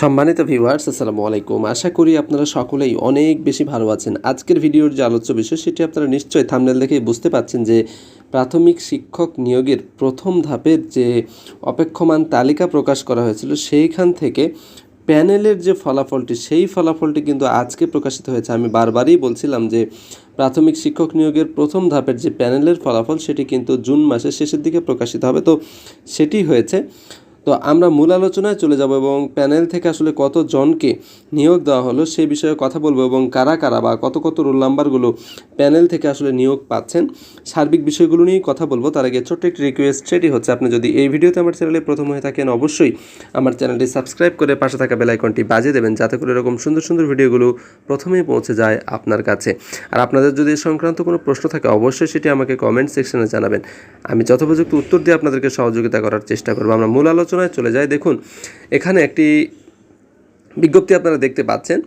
সম্মানিত ভিউয়ার্স আসসালামু আলাইকুম। আশা করি আপনারা সকলেই অনেক বেশি ভালো আছেন। আজকের ভিডিওর যে আলোচ্য বিষয়, সেটি আপনারা নিশ্চয়ই থামনেল দেখেই বুঝতে পাচ্ছেন যে প্রাথমিক শিক্ষক নিয়োগের প্রথম ধাপের যে অপেক্ষমান তালিকা প্রকাশ করা হয়েছিল, সেইখান থেকে প্যানেলের যে ফলাফলটি, সেই ফলাফলটি কিন্তু আজকে প্রকাশিত হয়েছে। আমি বারবারই বলছিলাম যে প্রাথমিক শিক্ষক নিয়োগের প্রথম ধাপের যে প্যানেলের ফলাফল, সেটি কিন্তু জুন মাসের শেষের দিকে প্রকাশিত হবে। তো সেটি হয়েছে তো আমরা মূল আলোচনায় চলে যাব এবং প্যানেল থেকে আসলে কত জনকে নিয়োগ দেওয়া হলো সেই বিষয়ে কথা বলব এবং কারা কারা বা কত কত রোল নাম্বারগুলো প্যানেল থেকে আসলে নিয়োগ পাচ্ছেন সার্বিক বিষয়গুলো নিয়েই কথা বলব। তার আগে ছোট্ট একটি রিকোয়েস্ট সেটি হচ্ছে আপনি যদি এই ভিডিওতে আমার চ্যানেলে প্রথম হয়ে থাকেন অবশ্যই আমার চ্যানেলটি সাবস্ক্রাইব করে পাশে থাকা বেল আইকনটি বাজিয়ে দেবেন যাতে করে এরকম সুন্দর সুন্দর ভিডিওগুলো প্রথমেই পৌঁছে যায় আপনার কাছে। আর আপনাদের যদি সংক্রান্ত কোনো প্রশ্ন থাকে অবশ্যই সেটি আমাকে কমেন্ট সেকশনে জানাবেন। আমি যথোপযুক্ত উত্তর দিয়ে আপনাদেরকে সহযোগিতা করার চেষ্টা করব। আমরা মূল আলোচনায় চলে যায়। দেখুন, এখানে একটি বিজ্ঞপ্তি আপনারা দেখতে পাচ্ছেন।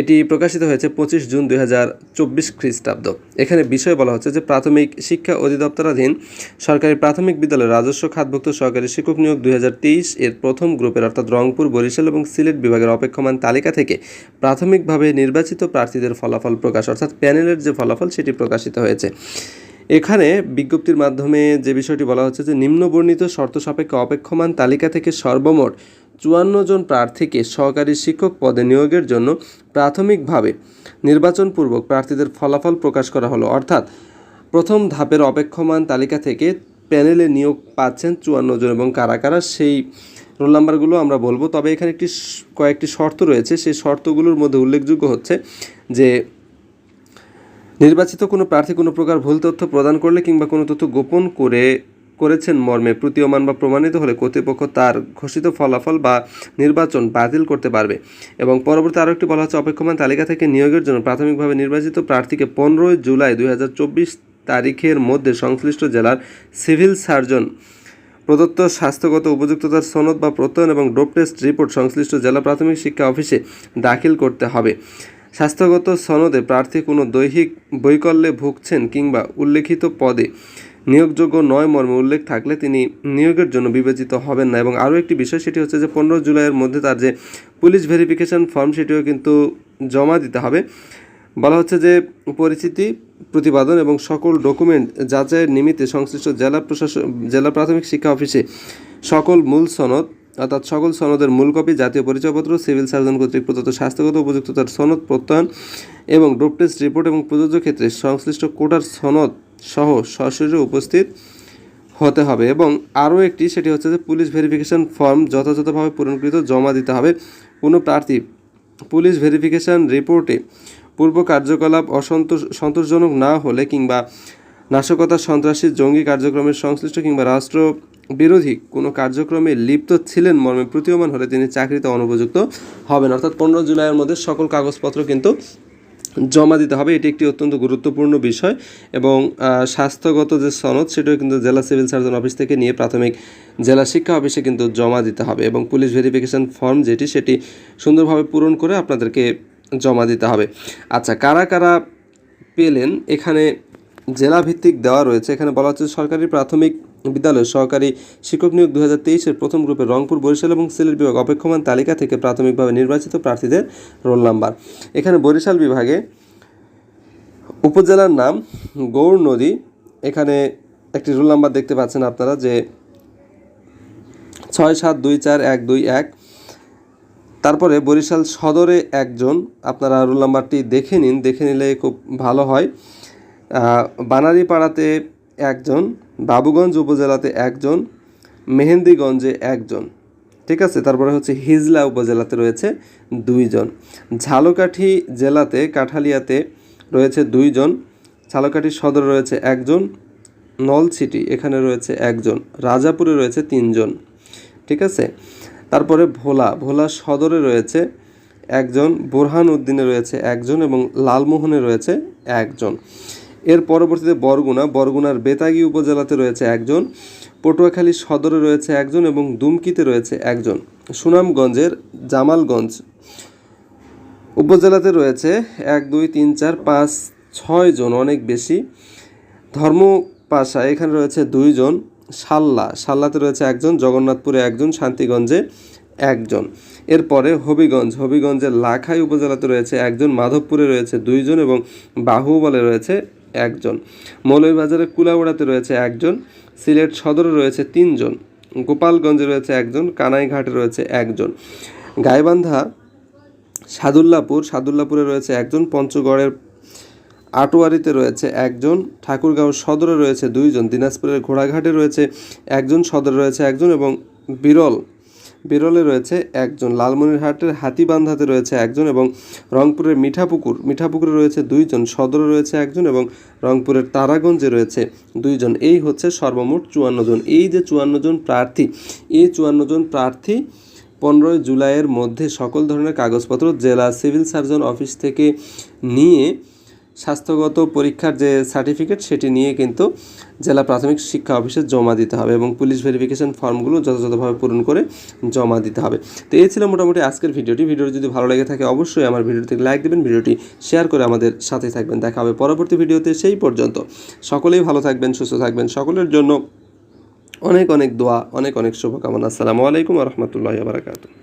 এটি প্রকাশিত হয়েছে পঁচিশ জুন দুই হাজার চব্বিশ খ্রিস্টাব্দ। এখানে বিষয় বলা হচ্ছে যে প্রাথমিক শিক্ষা অধিদপ্তরাধীন সরকারি প্রাথমিক বিদ্যালয় রাজস্ব খাতভুক্ত সরকারি শিক্ষক নিয়োগ দুই হাজার তেইশ এর প্রথম গ্রুপের অর্থাৎ রংপুর, বরিশাল এবং সিলেট বিভাগের অপেক্ষমান তালিকা থেকে প্রাথমিকভাবে নির্বাচিত প্রার্থীদের ফলাফল প্রকাশ, অর্থাৎ প্যানেলের যে ফলাফল সেটি প্রকাশিত হয়েছে। এখানে বিজ্ঞপ্তির মাধ্যমে যে বিষয়টি বলা হচ্ছে যে নিম্নবর্ণিত শর্ত সাপেক্ষে অপেক্ষমান তালিকা থেকে সর্বমোট চুয়ান্ন জন প্রার্থীকে সহকারী শিক্ষক পদে নিয়োগের জন্য প্রাথমিকভাবে নির্বাচনপূর্বক প্রার্থীদের ফলাফল প্রকাশ করা হলো। অর্থাৎ প্রথম ধাপের অপেক্ষমান তালিকা থেকে প্যানেলে নিয়োগ পাচ্ছেন চুয়ান্ন জন এবং কারা কারা সেই রোল নাম্বারগুলো আমরা বলব। তবে এখানে একটি কয়েকটি শর্ত রয়েছে। সেই শর্তগুলোর মধ্যে উল্লেখযোগ্য হচ্ছে যে নির্বাচিত কোনো প্রার্থী কোনো প্রকার ভুল তথ্য প্রদান করলে কিংবা কোনো তথ্য গোপন করে করেছেন মর্মে প্রতীয়মান বা প্রমাণিত হলে কর্তৃপক্ষ তার ঘোষিত ফলাফল বা নির্বাচন বাতিল করতে পারবে। এবং পরবর্তী আরও একটি বলা হচ্ছে, অপেক্ষমান তালিকা থেকে নিয়োগের জন্য প্রাথমিকভাবে নির্বাচিত প্রার্থীকে পনেরোই জুলাই দু হাজার চব্বিশ তারিখের মধ্যে সংশ্লিষ্ট জেলার সিভিল সার্জন, প্রদত্ত স্বাস্থ্যগত উপযুক্ততার সনদ বা প্রত্যয়ন এবং ডোপ টেস্ট রিপোর্ট সংশ্লিষ্ট জেলা প্রাথমিক শিক্ষা অফিসে দাখিল করতে হবে। স্বাস্থ্যগত সনদে প্রার্থী কোনো দৈহিক বৈকল্যে ভুগছেন কিংবা উল্লেখিত পদে নিয়োগযোগ্য নয় মর্মে উল্লেখ থাকলে তিনি নিয়োগের জন্য বিবেচিত হবেন না। এবং আরও একটি বিষয়, সেটি হচ্ছে যে পনেরো জুলাইয়ের মধ্যে তার যে পুলিশ ভেরিফিকেশন ফর্ম, সেটিও কিন্তু জমা দিতে হবে। বলা হচ্ছে যে পরিচিতি প্রতিপাদন এবং সকল ডকুমেন্ট যাচাইয়ের নিমিত্তে সংশ্লিষ্ট জেলা প্রশাসন জেলা প্রাথমিক শিক্ষা অফিসে সকল মূল সনদ অর্থাৎ সকল সনদের মূল কপি, জাতীয় পরিচয়পত্র, সিভিল সার্জন কর্তৃক প্রদত্ত স্বাস্থ্যগত উপযুক্ততার সনদ প্রত্যয়ন এবং ডোপ টেস্ট রিপোর্ট এবং প্রযোজ্য ক্ষেত্রে সংশ্লিষ্ট কোটার সনদ সহ সশরীরে উপস্থিত হতে হবে এবং আরও একটি, সেটি হচ্ছে যে পুলিশ ভেরিফিকেশন ফর্ম যথাযথভাবে পূরণকৃত জমা দিতে হবে। কোনো প্রার্থী পুলিশ ভেরিফিকেশন রিপোর্টে পূর্ব কার্যকলাপ অসন্তোষ, সন্তোষজনক না হলে কিংবা নাশকতা, সন্ত্রাসী, জঙ্গি কার্যক্রমের সংশ্লিষ্ট কিংবা রাষ্ট্র বিরোধী কোনো কার্যক্রমে লিপ্ত ছিলেন মর্মে প্রতীয়মান হলে তিনি চাকরিতে অনুপযুক্ত হবেন। অর্থাৎ পনেরো জুলাইয়ের মধ্যে সকল কাগজপত্র কিন্তু জমা দিতে হবে। এটি একটি অত্যন্ত গুরুত্বপূর্ণ বিষয় এবং স্বাস্থ্যগত যে সনদ, সেটাও কিন্তু জেলা সিভিল সার্জন অফিস থেকে নিয়ে প্রাথমিক জেলা শিক্ষা অফিসে কিন্তু জমা দিতে হবে এবং পুলিশ ভেরিফিকেশন ফর্ম যেটি, সেটি সুন্দরভাবে পূরণ করে আপনাদেরকে জমা দিতে হবে। আচ্ছা কারা কারা পেলেন? এখানে জেলা ভিত্তিক দেওয়া রয়েছে। এখানে বলা হচ্ছে সরকারি প্রাথমিক বিদ্যালয়, সহকারী শিক্ষক নিয়োগ দু হাজার তেইশের প্রথম গ্রুপে রংপুর, বরিশাল এবং সিলেট বিভাগ অপেক্ষমান তালিকা থেকে প্রাথমিকভাবে নির্বাচিত প্রার্থীদের রোল নাম্বার। এখানে বরিশাল বিভাগে উপজেলার নাম গৌর নদী। এখানে একটি রোল নাম্বার দেখতে পাচ্ছেন আপনারা যে ছয় সাত দুই চার এক দুই এক। তারপরে বরিশাল সদরে একজন। আপনারা রোল নাম্বারটি দেখে নিন, দেখে নিলে খুব ভালো হয়। বানারীপাড়াতে একজন, বাবুগঞ্জ উপজেলাতে একজন, মেহেন্দিগঞ্জে একজন। ঠিক আছে? তারপরে হচ্ছে হিজলা উপজেলাতে রয়েছে দুইজন। ঝালকাঠি জেলাতে, কাঠালিয়াতে রয়েছে দুইজন। ঝালকাঠি সদরে রয়েছে একজন। নলছিটি এখানে রয়েছে একজন। রাজাপুরে রয়েছে তিনজন। ঠিক আছে? তারপরে ভোলা ভোলা সদরে রয়েছে একজন। বোরহান উদ্দিনে রয়েছে একজন এবং লালমোহনে রয়েছে একজন। এর পরবর্তীতে বরগুনা। বরগুনার বেতাগী উপজেলাতে রয়েছে একজন, পটুয়াখালী সদরে রয়েছে একজন এবং দুমকিতে রয়েছে একজন। সুনামগঞ্জের জামালগঞ্জ উপজেলাতে রয়েছে এক, দুই, তিন, চার, পাঁচ, ছয় জন, অনেক বেশি। ধর্মপাশা, এখানে রয়েছে দুইজন সাল্লা, সাল্লাতে রয়েছে একজন, জগন্নাথপুরে একজন, শান্তিগঞ্জে একজন। এরপরে হবিগঞ্জ, হবিগঞ্জের লাখাই উপজেলাতে রয়েছে একজন, মাধবপুরে রয়েছে দুইজন এবং বাহুবলে রয়েছে একজন। মৌলভীবাজারের কুলাউড়াতে রয়েছে একজন, সিলেট সদরে রয়েছে তিনজন, গোপালগঞ্জে রয়েছে একজন, কানাইঘাটে রয়েছে একজন। গাইবান্ধা, সাদুল্লাপুর, সাদুল্লাপুরে রয়েছে একজন, পঞ্চগড়ের আটোয়ারিতে রয়েছে একজন, ঠাকুরগাঁও সদরে রয়েছে দুইজন, দিনাজপুরের ঘোড়াঘাটে রয়েছে একজন, সদরে রয়েছে একজন এবং বিরল বিরলে রয়েছে একজন, লালমনিরহাটের হাতিবান্ধাতে রয়েছে একজন এবং রংপুরের মিঠাপুকুর, মিঠাপুকুরে রয়েছে দুইজন, সদরে রয়েছে একজন এবং রংপুরের তারাগঞ্জে রয়েছে দুইজন। এই হচ্ছে সর্বমোট চুয়ান্ন জন। এই যে চুয়ান্ন জন প্রার্থী, এই চুয়ান্ন জন প্রার্থী পনেরোই জুলাইয়ের মধ্যে সকল ধরনের কাগজপত্র জেলা সিভিল সার্জন অফিস থেকে নিয়ে স্বাস্থ্যগত পরীক্ষার যে সার্টিফিকেট সেটি নিয়ে কিন্তু জেলা প্রাথমিক শিক্ষা অফিসে জমা দিতে হবে এবং পুলিশ ভেরিফিকেশন ফর্মগুলো যথাযথভাবে পূরণ করে জমা দিতে হবে। তো এই ছিল মোটামুটি আজকের ভিডিওটি। ভিডিওটি যদি ভালো লেগে থাকে অবশ্যই আমার ভিডিওটি লাইক দেবেন, ভিডিওটি শেয়ার করে আমাদের সাথে থাকবেন। দেখা হবে পরবর্তী ভিডিওতে সেই পর্যন্ত। সকলেই ভালো থাকবেন, সুস্থ থাকবেন। সকলের জন্য অনেক অনেক দোয়া, অনেক অনেক শুভকামনা। আসসালামু আলাইকুম রহমতুল্লাহ বারাকাতু